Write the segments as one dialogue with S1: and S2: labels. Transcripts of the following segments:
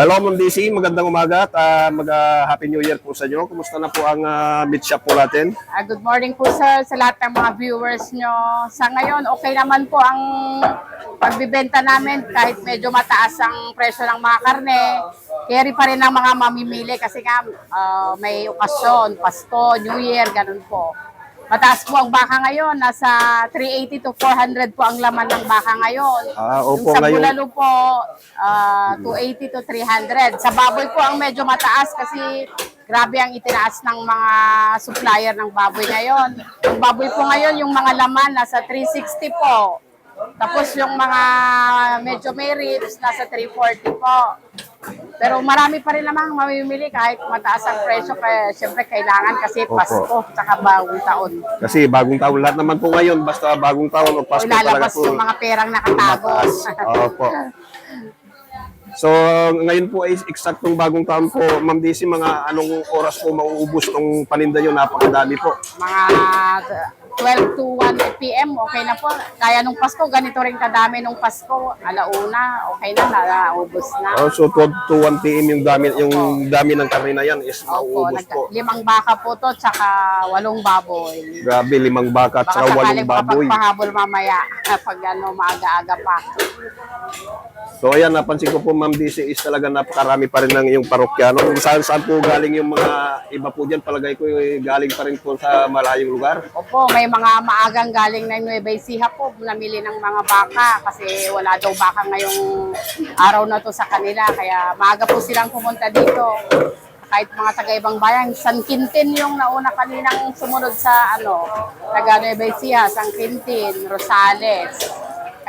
S1: Hello, Ma'am DC. Magandang umaga at ah, mag ah, Happy New Year po sa inyo. Kumusta na po ang ah, meat shop po natin?
S2: Ah, good morning po sir sa lahat ng mga viewers nyo. Sa ngayon, okay naman po ang pagbibenta namin kahit medyo mataas ang presyo ng mga karne. Carry pa rin ang mga mamimili kasi nga ah, may okasyon, Pasko, New Year, ganun po. Mataas po ang baka ngayon, nasa 380 to 400 po ang laman ng baka ngayon.
S1: Ah,
S2: Yung
S1: opo,
S2: sa
S1: ngayon.
S2: bulalo po, ah, 280 to 300. Sa baboy po ang medyo mataas kasi grabe ang itinaas ng mga supplier ng baboy ngayon. Yung baboy po ngayon, yung mga laman nasa 360 po. Tapos yung mga medyo may ribs, nasa 340 po. Pero marami pa rin namang mamimili kahit mataas ang presyo. Kaya syempre kailangan kasi
S1: Opo.
S2: Pasko, tsaka bagong taon.
S1: Kasi bagong taon lahat naman po ngayon. Basta bagong taon o Pasko talaga
S2: ilalabas
S1: po.
S2: yung mga perang nakatago.
S1: Opo. So, ngayon po ay eksaktong bagong taon po. Ma'am DC, mga anong oras po mauubos tong paninda nyo? Napakadami po.
S2: mga 12 to 1 p.m. okay na po. Kaya nung Pasko, ganito rin kadami nung Pasko. Alauna, okay na, naubos na.
S1: Oh, so, 12 to 1 p.m. yung dami, yung dami ng karne na yan is
S2: Opo,
S1: mauubos po.
S2: limang baka po to, tsaka walong baboy.
S1: Grabe, limang baka at saka walong
S2: sakaling
S1: baboy.
S2: makapagpahabol mamaya pag ano, maaga-aga pa.
S1: So ayan, napansin ko po Ma'am DC is talaga napakarami pa rin ng iyong parokyano. Kung saan saan po galing yung mga iba po dyan, palagay ko eh, galing pa rin po sa malayong lugar.
S2: Opo, may mga maagang galing ng Nueva Ecija po, namili ng mga baka kasi wala daw baka ngayong araw na to sa kanila. Kaya maaga po silang pumunta dito. Kahit mga taga-ibang bayan, San Quintin yung nauna kaninang sumunod sa ano, taga Nueva Ecija, San Quintin, Rosales,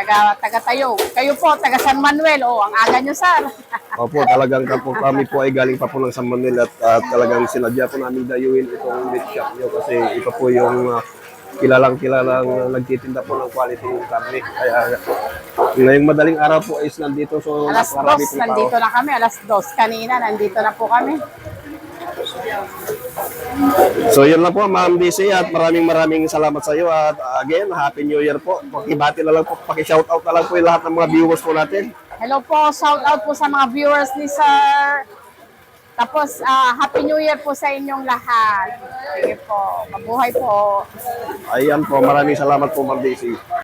S2: taga, taga tayo. Kayo po, taga San Manuel. Oh, ang aga nyo, sir.
S1: Opo, talagang kapo, kami po ay galing pa po ng San Manuel at ah, talagang sinadya po namin dayuin itong meat shop nyo kasi ito po yung ah, kilalang kilalang nagtitinda po ng quality yung karne. Kaya ngayong madaling araw po is nandito so
S2: Alas dos, nandito
S1: tao.
S2: na kami. Alas dos kanina, nandito na po kami.
S1: So yun lang po Ma'am DC at maraming maraming salamat sa iyo at ah, again Happy New Year po. Pakibati na lang po, paki-shoutout na lang po yung lahat ng mga viewers po natin.
S2: Hello po, shout out po sa mga viewers ni Sir. Tapos, ah, Happy New Year po sa inyong lahat. Sige po, mabuhay po.
S1: Ayan po, maraming salamat po Ma'am DC.